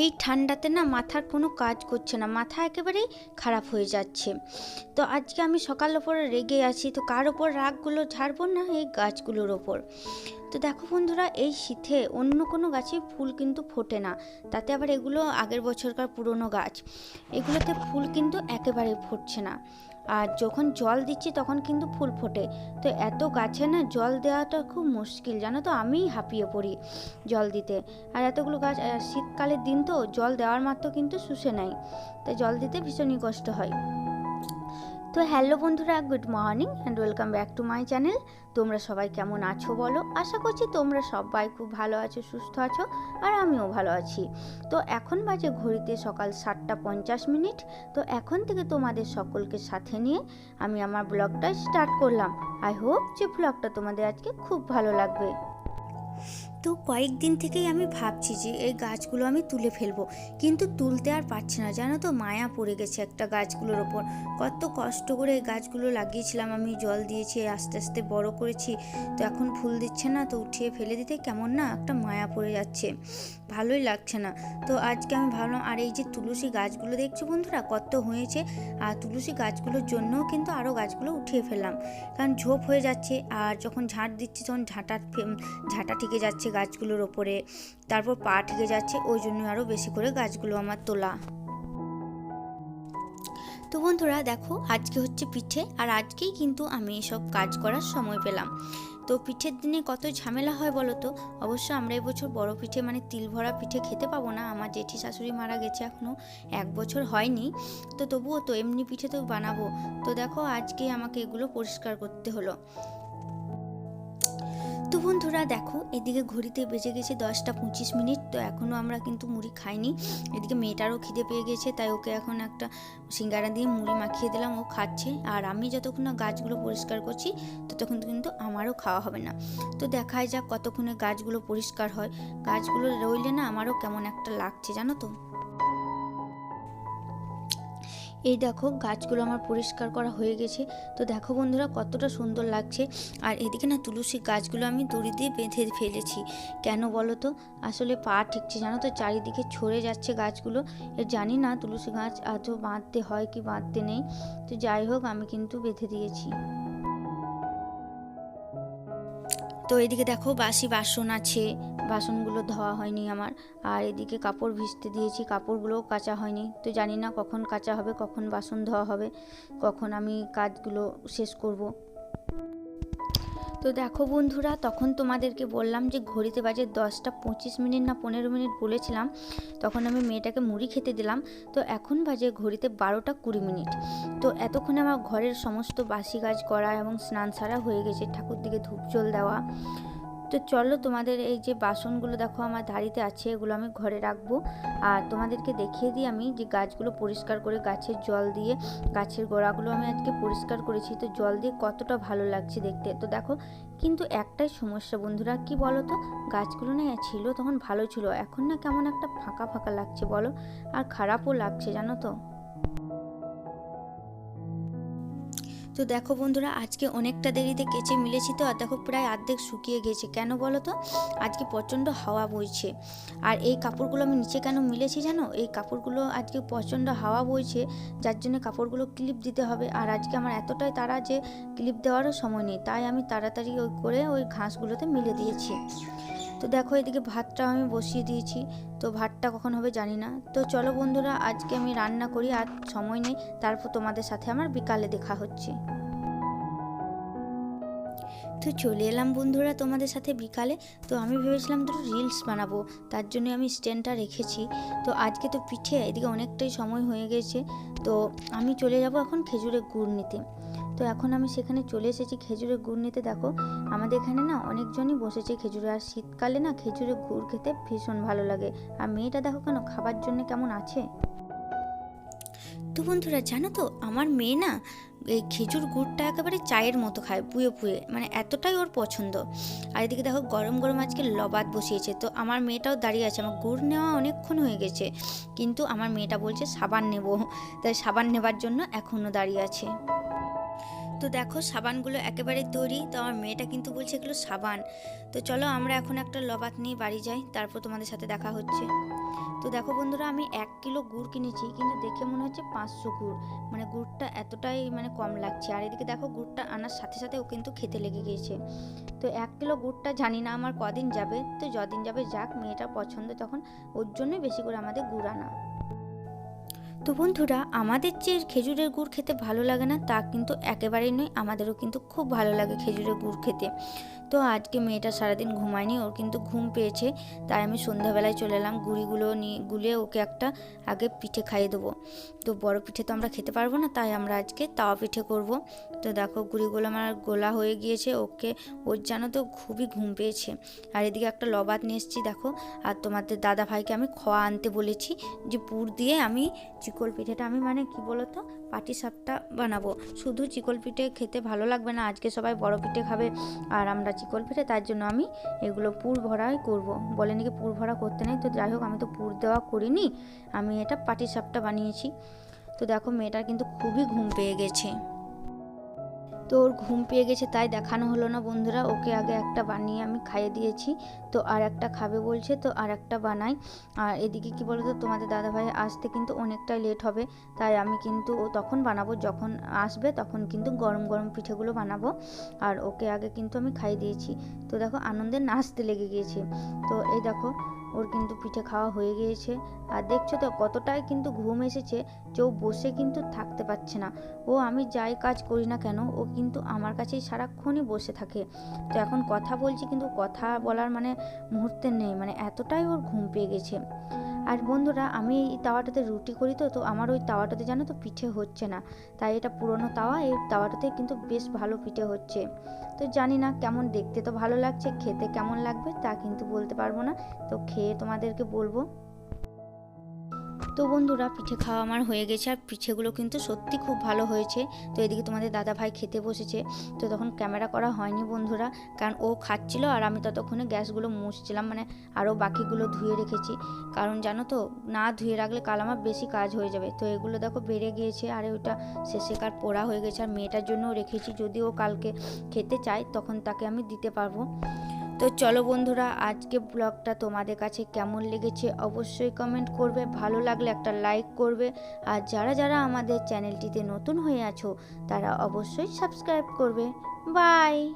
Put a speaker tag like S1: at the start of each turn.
S1: এই ঠান্ডাতে না মাথার কোনো কাজ করছে না, মাথা একেবারেই খারাপ হয়ে যাচ্ছে। তো আজকে আমি সকাল ওপরে রেগে আছি, তো কার ওপর রাগগুলো ঝাড়বো না এই গাছগুলোর ওপর? তো দেখো বন্ধুরা, এই শীতে অন্য কোনো গাছে ফুল কিন্তু ফোটে না, তাতে আবার এগুলো আগের বছরকার পুরনো গাছ, এগুলোতে ফুল কিন্তু একেবারে ফুটছে না। আর যখন জল দিচ্ছি তখন কিন্তু ফুল ফোটে। তো এত গাছে না জল দেওয়াটা খুব মুশকিল, জানো তো? আমি হাঁপিয়ে পড়ি জল দিতে। আর এতগুলো গাছ শীতকালের দিন তো জল দেওয়ার মাত্র কিন্তু শুষে নাই। তাই জল দিতে ভীষণই কষ্ট হয়। তো হ্যালো বন্ধুরা, good morning and welcome back to my channel তোমরা সবাই কেমন আছো বলো? আশা করছি তোমরা সবাই খুব ভালো আছো, সুস্থ আছো, আর আমিও ভালো আছি। তো এখন বাজে ঘড়িতে সকাল সাতটা পঞ্চাশ মিনিট। তো এখন থেকে তোমাদের সকলকে সাথে নিয়ে আমি আমার ব্লগটা স্টার্ট করলাম। আই হোপ যে ব্লগটা তোমাদের আজকে খুব ভালো লাগবে। তো কয়েকদিন থেকেই আমি ভাবছি যে এই গাছগুলো আমি তুলে ফেলব। কিন্তু তুলতে আর পারছি না, জানো তো মায়া পড়ে গেছে একটা গাছগুলোর ওপর। কত কষ্ট করে এই গাছগুলো লাগিয়েছিলাম, আমি জল দিয়েছি, আস্তে আস্তে বড় করেছি। তো এখন ফুল দিচ্ছে না, তো উঠিয়ে ফেলে দিতে কেমন না একটা মায়া পড়ে যাচ্ছে। ভালোই লাগছে না। তো আজকে আমি ভাবলাম, আর এই যে তুলসী গাছগুলো দেখছ বন্ধুরা, কত হয়েছে। আর তুলসী গাছগুলোর জন্যও কিন্তু আরও গাছগুলো উঠিয়ে ফেললাম। কারণ ঝোপ হয়ে যাচ্ছে, আর যখন ঝাঁট দিচ্ছি তখন ঝাঁটা ঝাঁটা ঠেকে যাচ্ছে গাছগুলোর ওপরে। তারপর পা ঠেকে যাচ্ছে, ওই জন্য আরও বেশি করে গাছগুলো আমার তোলা। তো বন্ধুরা, দেখো, আজকে হচ্ছে পিঠে, আর আজকেই কিন্তু আমি এসব কাজ করার সময় পেলাম। তো পিঠের দিনে কত ঝামেলা হয় বলো তো? অবশ্য আমরা এবছর বড় পিঠে মানে তিল ভরা পিঠে খেতে পাবো না। আমার জেঠি শাশুড়ি মারা গেছে এখনও এক বছর হয়নি। তো তবুও তো এমনি পিঠে তো বানাবো। তো দেখো, আজকে আমাকে এগুলো পরিষ্কার করতে হলো। তো বন্ধুরা দেখো, এদিকে ঘড়িতে বেজে গেছে দশটা পঁচিশ মিনিট, তো এখনও আমরা কিন্তু মুড়ি খাইনি। এদিকে মেয়েটারও খিদে পেয়ে গেছে, তাই ওকে এখন একটা সিঙ্গারা দিয়ে মুড়ি মাখিয়ে দিলাম, ও খাচ্ছে। আর আমি যতক্ষণ না গাছগুলো পরিষ্কার করছি, ততক্ষণ কিন্তু আমারও খাওয়া হবে না। তো দেখাই যাক কতক্ষণে গাছগুলো পরিষ্কার হয়। গাছগুলো রইলে না আমারও কেমন একটা লাগছে, জানো তো? এই দেখো, গাছগুলো আমার পরিষ্কার করা হয়ে গেছে। তো দেখো বন্ধুরা, কতটা সুন্দর লাগছে। আর এদিকে না তুলসী গাছগুলো আমি দড়ি দিয়ে বেঁধে ফেলেছি। কেন বলো তো? আসলে পা ঠিকছে, জানো তো? চারিদিকে ছড়ে যাচ্ছে গাছগুলো। জানি না তুলসী গাছ আজও বাঁধতে হয় কি বাঁধতে নেই। তো যাই হোক, আমি কিন্তু বেঁধে দিয়েছি। তো এদিকে দেখো, বাসি বাসন আছে। বাসনগুলো ধোয়া হয়নি আমার। আর এদিকে কাপড় ভিজতে দিয়েছি, কাপড়গুলোও কাচা হয়নি। তো জানি না কখন কাচা হবে, কখন বাসন ধোয়া হবে, কখন আমি কাজগুলো শেষ করব। তো দেখো বন্ধুরা, তখন তোমাদেরকে বললাম যে ঘড়িতে বাজে দশটা পঁচিশ মিনিট না পনেরো মিনিট বলেছিলাম। তখন আমি মেয়েটাকে মুড়ি খেতে দিলাম। তো এখন বাজে ঘড়িতে বারোটা কুড়ি মিনিট। তো এতক্ষণে আমার ঘরের সমস্ত বাসি কাজ করা এবং স্নান সারা হয়ে গেছে ঠাকুর দিকে ধূপ জল দেওয়া। তো চলো তোমাদের এই যে বাসনগুলো দেখো আমার ধাড়িতে আছে, এগুলো আমি ঘরে রাখব। আর তোমাদেরকে দেখিয়ে দিই আমি যে গাছগুলো পরিষ্কার করে গাছের জল দিয়ে, গাছের গোড়াগুলো আমি আজকে পরিষ্কার করেছি। তো জল দিয়ে কতটা ভালো লাগছে দেখতে। তো দেখো, কিন্তু একটাই সমস্যা বন্ধুরা, কি বলো তো গাছগুলো না ছিল তখন ভালো ছিল, এখন না কেমন একটা ফাঁকা ফাঁকা লাগছে বলো। আর খারাপও লাগছে, জানো তো? তো দেখো বন্ধুরা, আজকে অনেকটা দেরিতে কেচে মিলেছি তো, আর দেখো প্রায় অর্ধেক শুকিয়ে গেছে। কেন বলো তো? আজকে প্রচণ্ড হাওয়া বইছে। আর এই কাপড়গুলো আমি নিচে কেন মিলেছি জানো? এই কাপড়গুলো আজকে প্রচণ্ড হাওয়া বইছে, যার জন্য কাপড়গুলো ক্লিপ দিতে হবে। আর আজকে আমার এতটাই তারা যে ক্লিপ দেওয়ারও সময় নেই, তাই আমি তাড়াতাড়ি ওই করে ওই ঘাসগুলোতে মিলে দিয়েছি। তো দেখো এদিকে ভাতটাও আমি বসিয়ে দিয়েছি। তো ভাতটা কখন হবে জানি না। তো চলো বন্ধুরা, আজকে আমি রান্না করি, আর সময় নেই। তারপর তোমাদের সাথে আমার বিকালে দেখা হচ্ছে। তো চলে এলাম বন্ধুরা তোমাদের সাথে বিকালে। তো আমি ভেবেছিলাম দুটো রিলস বানাবো, তার জন্য আমি স্ট্যান্ডটা রেখেছি। তো আজকে তো পিঠে, এদিকে অনেকটাই সময় হয়ে গেছে। তো আমি চলে যাব এখন খেজুরের গুড় নিতে। তো এখন আমি সেখানে চলে এসেছি খেজুরের গুড় নিতে। দেখো, আমাদের এখানে না অনেকজনই বসেছে খেজুরে, আর শীতকালে না খেজুরের গুড় খেতে ভীষণ ভালো লাগে। আর মেয়েটা দেখো কেন, খাবার জন্য কেমন আছে? তো বন্ধুরা, জানো তো, আমার মেয়ে না, এই খেজুর গুড়টা একেবারে চায়ের মতো খায়, পুয়ে পুয়ে মানে এতটাই ওর পছন্দ। আর এদিকে দেখো, গরম গরম আজকে লবাত বসিয়েছে, তো আমার মেয়েটাও দাঁড়িয়ে আছে, আমার গুড় নেওয়া অনেকক্ষণ হয়ে গেছে, কিন্তু আমার মেয়েটা বলছে সাবান নেব, তাই সাবান নেবার জন্য এখনও দাঁড়িয়ে আছে। তো দেখো সাবানগুলো একেবারে তৈরি, তো আমার মেয়েটা কিন্তু বলছে এগুলো সাবান। তো চলো আমরা এখন একটা লবাত নিয়ে বাড়ি যাই, তারপর তোমাদের সাথে দেখা হচ্ছে। তো দেখো বন্ধুরা, আমি এক কিলো গুড় কিনেছি, কিন্তু দেখে মনে হচ্ছে পাঁচশো গুড়। মানে গুড়টা এতটাই মানে কম লাগছে। আর এদিকে দেখো গুড়টা আনার সাথে সাথে ও কিন্তু খেতে লেগে গিয়েছে। তো এক কিলো গুড়টা জানি না আমার কদিন যাবে, তো যদিন যাবে যাক, মেয়েটার পছন্দ তখন ওর জন্যই বেশি করে আমাদের গুড় আনা। তো বন্ধুরা, আমাদের যে খেজুরের গুড় খেতে ভালো লাগে না, তা কিন্তু একেবারেই নয়, আমাদেরও কিন্তু খুব ভালো লাগে খেজুরের গুড় খেতে। তো আজকে মেয়েটা সারাদিন ঘুমায়নি, ওর কিন্তু ঘুম পেয়েছে, তাই আমি সন্ধ্যাবেলায় চলে এলাম, গুড়িগুলো নিয়ে, গুলে ওকে একটা আগে পিঠে খাইয়ে দেবো। তো বড় পিঠে তো আমরা খেতে পারব না, তাই আমরা আজকে তাওয়া পিঠে করব। তো দেখো, গুড়িগুলো আমার গোলা হয়ে গিয়েছে, ওকে, ওর যেন তো খুবই ঘুম পেয়েছে। আর এদিকে একটা লবাত নিয়ে এসেছি, দেখো, আর তোমাদের দাদা ভাইকে আমি খোয়া আনতে বলেছি, যে পুর দিয়ে আমি চিকল পিঠেটা আমি মানে কি বলতো? পাটি সাপটা বানাবো। শুধু চিকল পিঠে খেতে ভালো লাগবে না। আজকে সবাই বড় পিঠে খাবে আর আমরা চিকল পিঠে, তার জন্য আমি এগুলো পুর ভরাই করব। বলে নাকি পুর ভরা করতে নেই। তো যাই হোক, আমি তো পুর দেওয়া করিনি। আমি এটা পাটি সাপটা বানিয়েছি। তো দেখো, মেয়েটার কিন্তু খুবই ঘুম পেয়ে গেছে। তো ওর ঘুম পেয়ে গেছে তাই দেখানো হলো না বন্ধুরা। ওকে আগে একটা বানিয়ে আমি খাইয়ে দিয়েছি। তো আর একটা খাবে বলছে, তো আর একটা বানাই। আর এদিকে কি বলতো, তোমাদের দাদাভাই আসতে কিন্তু অনেকটাই লেট হবে। তাই আমি কিন্তু ও তখন বানাবো, যখন আসবে তখন কিন্তু গরম গরম পিঠেগুলো বানাবো। আর ওকে আগে কিন্তু আমি খাইয়ে দিয়েছি। তো দেখো আনন্দে নাচতে লেগে গিয়েছে। তো এই দেখো ওর কিন্তু পিঠে খাওয়া হয়ে গিয়েছে। আর দেখছ তো, কতটাই কিন্তু ঘুম এসেছে যে ও বসে কিন্তু থাকতে পারছে না। ও, আমি যাই কাজ করি না কেন, ও কিন্তু আমার কাছেই সারাক্ষণই বসে থাকে। তো এখন কথা বলছি, কিন্তু কথা বলার মানে মুহূর্তে নেই মানে এতটাই ওর ঘুম পেয়ে গেছে। আর বন্ধুরা, আমি এই তাওয়াটাতে রুটি করি তো তো আমার ওই তাওয়াটাতে জানো তো পিঠে হচ্ছে না। তাই এটা পুরনো তাওয়া, এই তাওয়াটাতে কিন্তু বেশ ভালো পিঠে হচ্ছে। তো জানি না কেমন দেখতে, তো ভালো লাগছে, খেতে কেমন লাগবে তা কিন্তু বলতে পারব না। তো খেয়ে তোমাদেরকে বলব। তো বন্ধুরা পিঠে খাওয়া আমার হয়ে গেছে আর পিঠেগুলো কিন্তু সত্যি খুব ভালো হয়েছে। তো এদিকে তোমাদের দাদা ভাই খেতে বসেছে। তো তখন ক্যামেরা করা হয়নি বন্ধুরা, কারণ ও খাচ্ছিল আর আমি ততক্ষণে গ্যাসগুলো মুছছিলাম মানে আরও বাকিগুলো ধুয়ে রেখেছি। কারণ জানো তো, না ধুয়ে রাখলে কাল আমার বেশি কাজ হয়ে যাবে। তো এগুলো দেখো বেড়ে গিয়েছে আর ওইটা শেষে কার পোড়া হয়ে গেছে। আর মেয়েটার জন্যও রেখেছি, যদি ও কালকে খেতে চায় তখন তাকে আমি দিতে পারব। তো চলো বন্ধুরা, আজকে ব্লগটা তোমাদের কাছে কেমন লেগেছে অবশ্যই কমেন্ট করবে। ভালো লাগলে একটা লাইক করবে। আর যারা যারা আমাদের চ্যানেলটিতে নতুন হয়ে আছো, তারা অবশ্যই সাবস্ক্রাইব করবে। বাই